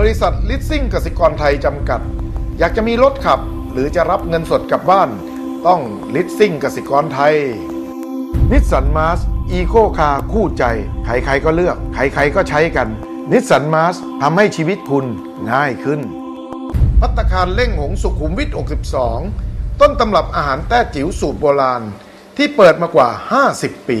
บริษัทลิสซิ่งกสิกรไทยจำกัด อยากจะมีรถขับ หรือจะรับเงินสดกลับบ้าน ต้องลิสซิ่งกสิกรไทยนิสสันมาสอีโคคาคู่ใจ ใครๆก็เลือก ใครๆก็ใช้กันนิสสันมาสทำให้ชีวิตคุณง่ายขึ้น พัตตาคารเล่งหงสุขุมวิท 62 ต้นตำรับอาหารแต้จิ๋วสูตรโบราณ ที่เปิดมากว่า 50 ปี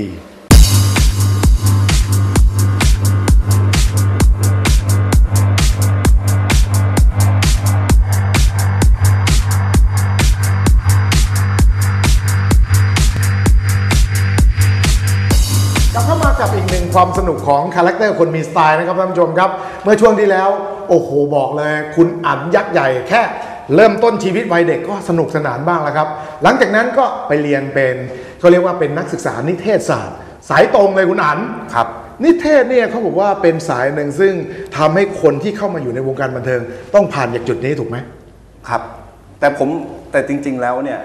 ของคาแรคเตอร์คนมีสไตล์นะครับท่านผู้ชมครับ เมื่อช่วงที่แล้ว โอ้โหบอกเลย คุณอันยักษ์ใหญ่แค่เริ่มต้นชีวิตวัยเด็กก็สนุกสนานบ้างแล้วครับ หลังจากนั้นก็ไปเรียนเป็นเขาเรียกว่าเป็นนักศึกษานิเทศศาสตร์ สายตรงเลยคุณอันครับนิเทศเนี่ยเขาบอกว่าเป็นสายหนึ่งซึ่งทำให้คนที่เข้ามาอยู่ในวงการบันเทิง ต้องผ่านจากจุดนี้ถูกไหมครับ แต่ผมแต่จริง ๆ แล้วเนี่ย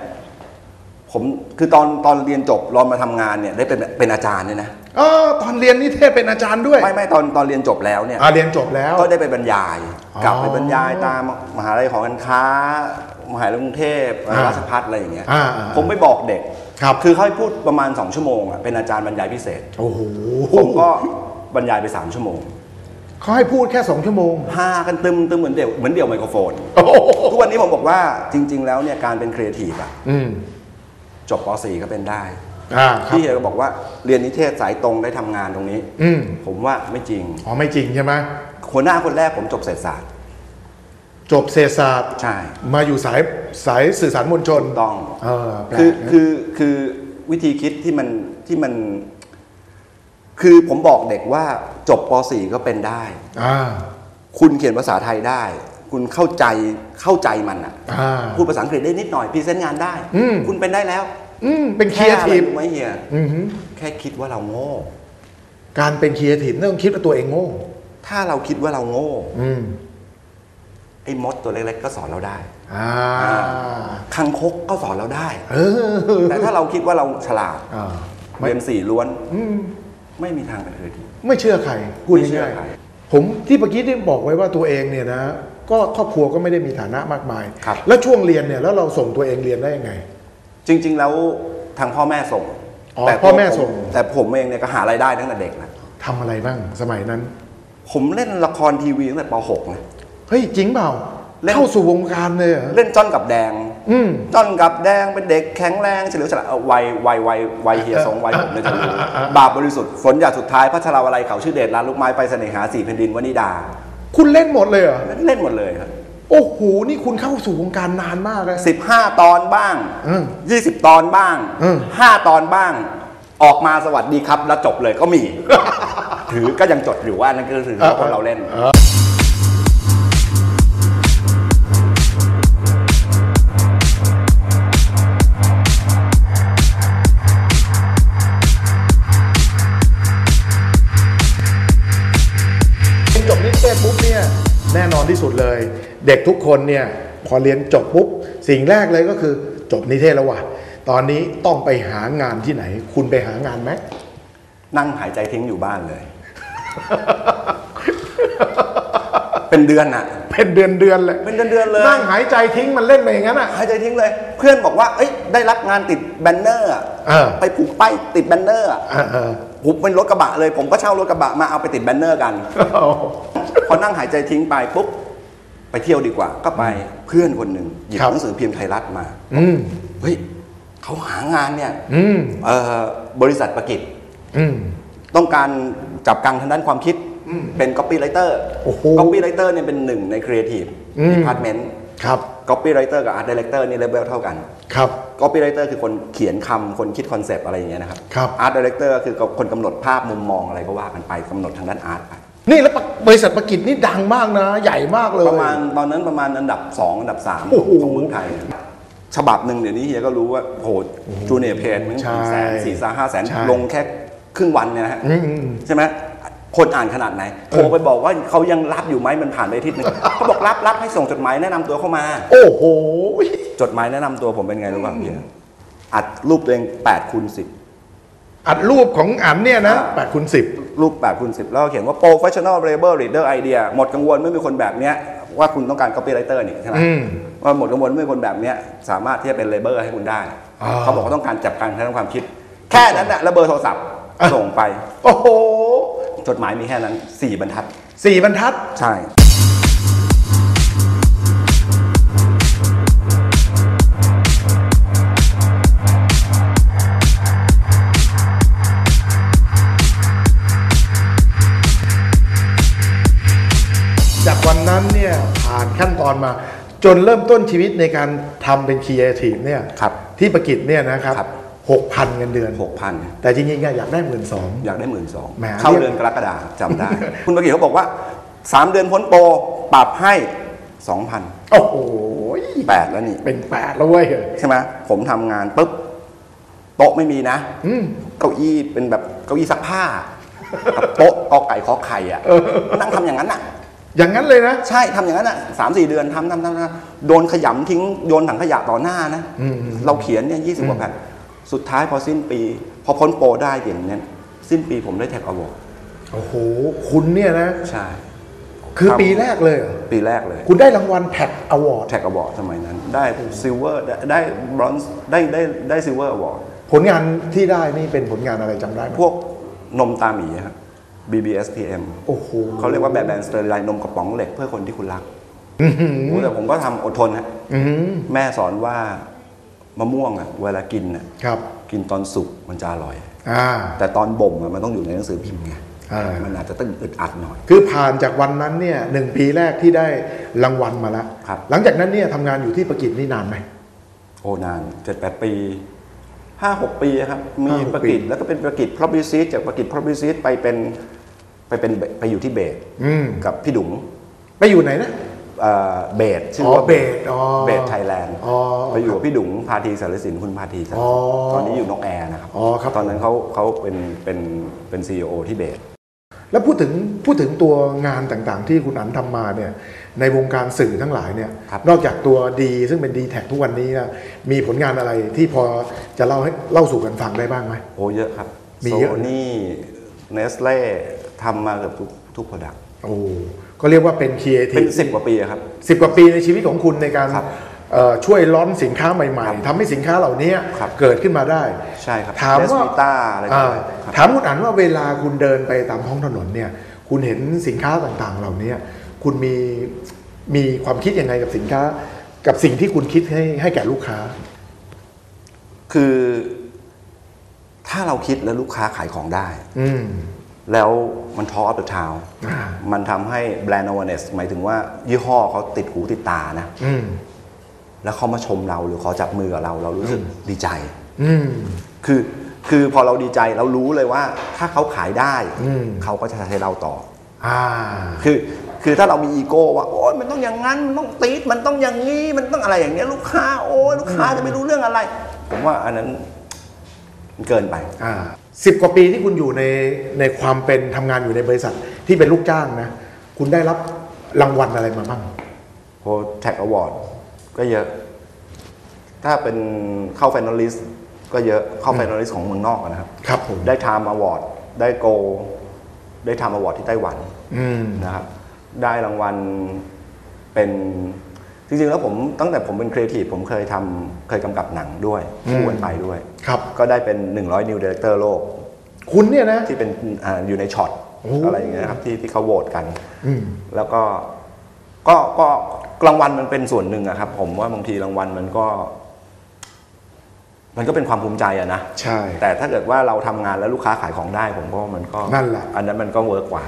ผมคือตอนตอนเรียนจบรอนมาทำงานเนี่ยได้เป็นเป็นอาจารย์เนี่ยนะอ๋อตอนเรียนนิเทศเป็นอาจารย์ด้วยไม่ไม่ตอนตอนเรียนจบแล้วเนี่ย อ่าเรียนจบแล้ว ก็ได้ไปบรรยาย อ๋อกลับไปบรรยายตามมหาลัยหอการค้า มหาลัยกรุงเทพอ่าราชภัฏอะไรอย่างเงี้ยอ่าอ่าผมไปบอกเด็กครับคือเขาให้พูดประมาณ 2 ชั่วโมงอะเป็นอาจารย์บรรยายพิเศษ โอ้โหผมก็บรรยายไป 3 ชั่วโมงเขาให้พูดแค่สองชั่วโมงฮากันตึมตึมเหมือนเดี่ยวเหมือนเดี่ยวไมโครโฟนโอ้โหทุกวันนี้ผมบอกว่าจริง ๆ แล้วเนี่ยการเป็นครีเอทีฟอะอืม จบป .4 ก็เป็นได้อ่าครับ พี่เอก็บอกว่าเรียนนิเทศสายตรงได้ทำงานตรงนี้ อืม ผมว่าไม่จริงอ๋อไม่จริงใช่ไหมหัวหน้าคนแรกผมจบเศรษฐศาสตร์ จบเศรษฐศาสตร์ ใช่ มาอยู่สายสายสื่อสารมวลชนต้อง เออแปลกคือนะคือคือวิธีคิดที่มันที่มัน คือผมบอกเด็กว่าจบป .4 ก็เป็นได้ อ่า คุณเขียนภาษาไทยได้ คุณเข้าใจเข้าใจมันอะอ่าพูดภาษาอังกฤษได้นิดหน่อยพรีเซนต์งานได้อืมคุณเป็นได้แล้วอืมเป็นครีเอแค่อะไรทีฟรู้ไหมเฮียอือหือแค่คิดว่าเราโง่ การเป็นครีเอทีฟต้องคิดว่าตัวเองโง่ ถ้าเราคิดว่าเราโง่อืมไอ้มดตัวเล็กๆก็สอนเราได้อ่าคังคกก็สอนเราได้เออแต่ถ้าเราคิดว่าเราฉลาดอ่าไม่เรียนสี่ล้วนอืมไม่มีทางเป็นครีเอทีฟไม่เชื่อใครพูดไม่เชื่อง่ายใครๆผมที่เมื่อกี้ที่บอกไว้ว่าตัวเองเนี่ยนะ ก็ครอบครัวก็ไม่ได้มีฐานะมากมาย ครับ แล้วช่วงเรียนเนี่ยแล้วเราส่งตัวเองเรียนได้ยังไง จริง ๆ แล้วทางพ่อแม่ส่งอ๋อแต่พ่อแม่ตัวผส่ง แต่ผมเองเนี่ยก็หารายได้ตั้งแต่เด็กนะทำอะไรบ้างสมัยนั้น ผมเล่นละครทีวีตั้งแต่ป .6 นะ เฮ้ยจริงเปล่าเล่น เข้าสู่วงการเลยเหรอเล่นจ้อนกับแดง อืม จ้อนกับแดงเป็นเด็กแข็งแรงเฉลียวฉลาดเอาวัยวัยวัยวัยเฮียสองวัยผมเนี่ยจะรู้บาปบริสุทธิ์ฝนหยาดสุดท้ายพัชราวลัยเขาชื่อเดชลานลูกไม้ไปเสน่หาสี่แผ่นดินวนิดา คุณเล่นหมดเลยเหรอเล่นหมดเลยครับโอ้โหนี่คุณเข้าสู่วงการนานมากเลยสิบห้าตอนบ้างอืมยี่สิบตอนบ้างอืมห้าตอนบ้าง ออกมาสวัสดีครับแล้วจบเลยก็มี ถือก็ยังจดอยู่ว่านั่นก็คือคนเราเล่น ศปุ๊บเนี่ยแน่นอนที่สุดเลย เด็กทุกคนเนี่ยพอเรียนจบปุ๊บ สิ่งแรกเลยก็คือจบนิเทศแล้วว่ะตอนนี้ต้องไปหางานที่ไหน คุณไปหางานไหมนั่งหายใจทิ้งอยู่บ้านเลย เป็นเดือนอะเป็นเดือนเดือนๆเลยเป็นเดือนๆเลยนั่งหายใจทิ้งมันเล่นไปอย่างนั้นอะหายใจทิ้งเลย เพื่อนบอกว่าเอ้ยได้รับงานติดแบนเนอร์อะเออไปผูกป้ายติดแบนเนอร์อะเออเออ ผมเป็นรถกระบะเลย ผมก็เช่ารถกระบะมาเอาไปติดแบนเนอร์กัน พอนั่งหายใจทิ้งไปปุ๊บไปเที่ยวดีกว่า ก็ไปเพื่อนคนหนึ่งหยิบครับหนังสือพิมพ์ไทยรัฐมาอืมเฮ้ยเขาหางานเนี่ยอืมเอ่อบริษัทประกิจอืมต้องการจับกังทางด้านความคิดเป็น copywriter โอ้โห copywriter เนี่ยเป็นหนึ่งใน creative อืม department ครับ copywriter กับ art director นี่เลเวลเท่ากัน ครับ copywriter คือคนเขียนคำคนคิดคอนเซปต์อะไรอย่างเงี้ยนะครับ ครับ art director ก็คือคนกำหนดภาพมุมมองอะไรก็ว่ากันไปกำหนดทางด้านอาร์ตไป นี่แล้วบริษัทประกิจนี่ดังมากนะ ใหญ่มากเลย ประมาณตอนนั้นประมาณอันดับ 2 อันดับ3โอ้โหของเมืองไทย ฉบับหนึ่งเดี๋ยวนี้เฮียก็รู้ว่าโหจูเนียร์เพจมันใช่สี่แสนสี่สาห้าแสนใช่ลงแค่ครึ่งวันเนี่ยนะฮะอืมอืมใช่ไหม คนอ่านขนาดไหนโทรไปบอกว่าเขายังรับอยู่ไหมมันผ่านไปอาทิตย์หนึงเขาบอกรับรับให้ส่งจดหมายแนะนำตัวเข้ามา โอ้โห จดหมายแนะนำตัวผมเป็นไงรู้ป่ะเฮียอัดรูปตัวเอง8คูณ10 อัดรูปของอันเนี่ยนะอ่าแปดคูณสิบ รูปแบบคูณ10แล้วก็เขียนว่า professional labor leader idea หมดกังวลไม่มีคนแบบเนี้ยว่าคุณต้องการ copywriter นี่ใช่ไหมอืมว่าหมดกังวลไม่มีคนแบบเนี้ยสามารถที่จะเป็น labor ให้คุณได้ อ่า เขาบอกว่าต้องการจับการใช้ความคิด แค่นั้นนะแล้วเบอร์โทรศัพท์อะส่งไป โอ้โห จดหมายมีแค่นั้น4บรรทัด สี่บรรทัด ใช่ จากวันนั้นเนี่ยผ่านขั้นตอนมา จนเริ่มต้นชีวิตในการทำเป็นครีเอทีฟเนี่ยครับที่ประกิจเนี่ยนะครับ ครับ หกพันเงินเดือน 6,000 แต่จริงๆอะอยากได้หมื่นสองอยากได้หมื่นสองแหมเข้าเดือนกรกฎาคมจำได้ คุณประกิตเขาบอกว่า 3 เดือนพ้นโปรปรับให้ 2,000 โอ้โห8แล้วนี่ เป็นแปดแล้วเว้ยใช่ไหมผมทำงานปุ๊บโต๊ะไม่มีนะอืมเก้าอี้เป็นแบบเก้าอี้ซักผ้ากับโต๊ะกอไก่ขอไข่อะนั่งทำอย่างนั้นอะอย่างนั้นเลยนะ ใช่ทำอย่างนั้นอะสามสี่เดือนทำทำทำทำโดนขยำทิ้งโยนถังขยะต่อหน้านะอืมอืมเราเขียนเนี่ยยี่สิบกว่าแผ่น สุดท้ายพอสิ้นปี พอพ้นโปรได้อย่างนี้ยสิ้นปีผมได้แท็กอวอร์ดโอ้โห คุณเนี่ยนะ ใช่ คือครับปีแรกเลยเหรอปีแรกเลย คุณได้รางวัลแท็กอวอร์ดแท็กอวอร์ดสมัยนั้น ได้ซิลเวอร์ได้บรอนซ์ได้ได้ได้ซิลเวอร์อวอร์ดผลงานที่ได้นี่เป็นผลงานอะไรจำได้ไหมพวกนมตาหมีครับ BBSPM โอ้โหเขาเรียกว่าแบบแบนสเตอร์ไลน์นมกระป๋องเหล็กเพื่อคนที่คุณรักอื้อหือโอ้แต่ผมก็ทำอดทนนะอืมแม่สอนว่า มะม่วงอะเวลากินอะครับ กินตอนสุกมันจะอร่อย อ่า แต่ตอนบ่มอะมันต้องอยู่ในหนังสือพิมพ์ไงอ่ามัมันอาจจะต้องอึดอัดหน่อย คือผ่านจากวันนั้นเนี่ยหนึ่งปีแรกที่ได้รางวัลมาแล้วครับ หลังจากนั้นเนี่ยทำงานอยู่ที่ประกิจนี่นานไหมโอ้นานเจ็ดแปดปีห้าหกปีครับ มีห้าหกประกิจแล้วก็เป็นประกิจพรอบิซิสจากประกิจพรอบิซิสไปเป็นไปเป็นไปอยู่ที่เบสอืมกับพี่ดุ๋งไปอยู่ไหนนะ เอ่อเบสชื่ออ๋อว่าเบสอ๋อเบสไทยแลนด์อ๋อไปอยู่กับพี่ดุ๋งพาทีสารสินคุณพาทีสารอ๋อตอนนี้อยู่นกแอร์นะครับอ๋อครับตอนนั้นเขาเขาเป็นเป็นเป็นซีอที่เบสแล้วพูดถึงพูดถึงตัวงานต่างๆ ที่คุณอันทำมาเนี่ยในวงการสื่อทั้งหลายเนี่ยครับนอกจากตัวดีซึ่งเป็นดีแท็ทุกวันนี้นะมีผลงานอะไรที่พอจะเล่าให้เล่าสู่กันฟังได้บ้างไหมโอ้เยอะครับมีโซเยอะนี่เนสเล่ทำมาเกือบทุกทุกโปรดักต์โอ้ ก็เรียกว่าเป็นครีเอทีเป็นฟสิบกว่าปีอะครับ สิบกว่าปีในชีวิตของคุณในการครับเอ่อช่วยล้อนสินค้าใหม่ครับๆทำให้สินค้าเหล่านี้ครับ เกิดขึ้นมาได้ ใช่ครับถามว่า เดสวิต้าอะไรต่างอ่าๆครับ ถามคุณอันว่าเวลาคุณเดินไปตามท้องถนนเนี่ย คุณเห็นสินค้าต่างๆ เหล่านี้คุณมีมีความคิดยังไงกับสินค้า กับสิ่งที่คุณคิดให้ให้แก่ลูกค้า คือ ถ้าเราคิดแล้วลูกค้าขายของได้ อืม แล้วมันทอ of the town อ่ามันทำให้แบรนด์ awareness หมายถึงว่ายี่ห้อเขาติดหูติดตานะ อืม แล้วเขามาชมเราหรือเขาจับมือกับเรา เรารู้สึกดีใจ อืม คือคือพอเราดีใจเรารู้เลยว่า ถ้าเขาขายได้อืม เขาก็จะให้เราต่อ อ่า คือคือถ้าเรามีอีโก้ว่าโอ้ยมันต้องอย่างนั้นมันต้องตีดมันต้องอย่างนี้มันต้องอะไรอย่างเนี้ยลูกค้าโอ้ยลูกค้าจะไม่รู้เรื่องอะไร ผมว่าอันนั้นมันเกินไป อ่า สิบกว่าปีที่คุณอยู่ในในความเป็นทำงานอยู่ในบริษัทที่เป็นลูกจ้างนะ คุณได้รับรางวัลอะไรมาบ้างโ o แท็กอวอร์ดก็เยอะ ถ้าเป็นเข้าแฟนอลิสก็เยอะเข้าแฟนอลิสของเมืองนอกอะนะครับ ครับผมได้ไทม์อวอร์ดได้โก ได้ไทม์อวอร์ดที่ไต้หวันอืมนะครับ ได้รางวัลเป็น จริงๆแล้วผมตั้งแต่ผมเป็นครีเอทีฟผมเคยทำเคยกำกับหนังด้วยคู่กันไปด้วย ครับ ก็ได้เป็น 100 นิวเดเรคเตอร์โลก คุณเนี่ยนะ ที่เป็นอาอยู่ในช็อตโอ้อะไรอย่างเงี้ยครับที่ที่เขาโหวตกัน อืม แล้วก็ก็ก็รางวัลมันเป็นส่วนหนึ่งอะครับ ผมว่าบางทีรางวัลมันก็ มันก็เป็นความภูมิใจอะนะ ใช่ แต่ถ้าเกิดว่าเราทำงานแล้วลูกค้าขายของได้ผมก็มันก็นั่นแหละ อันนั้นมันก็เวิร์กกว่า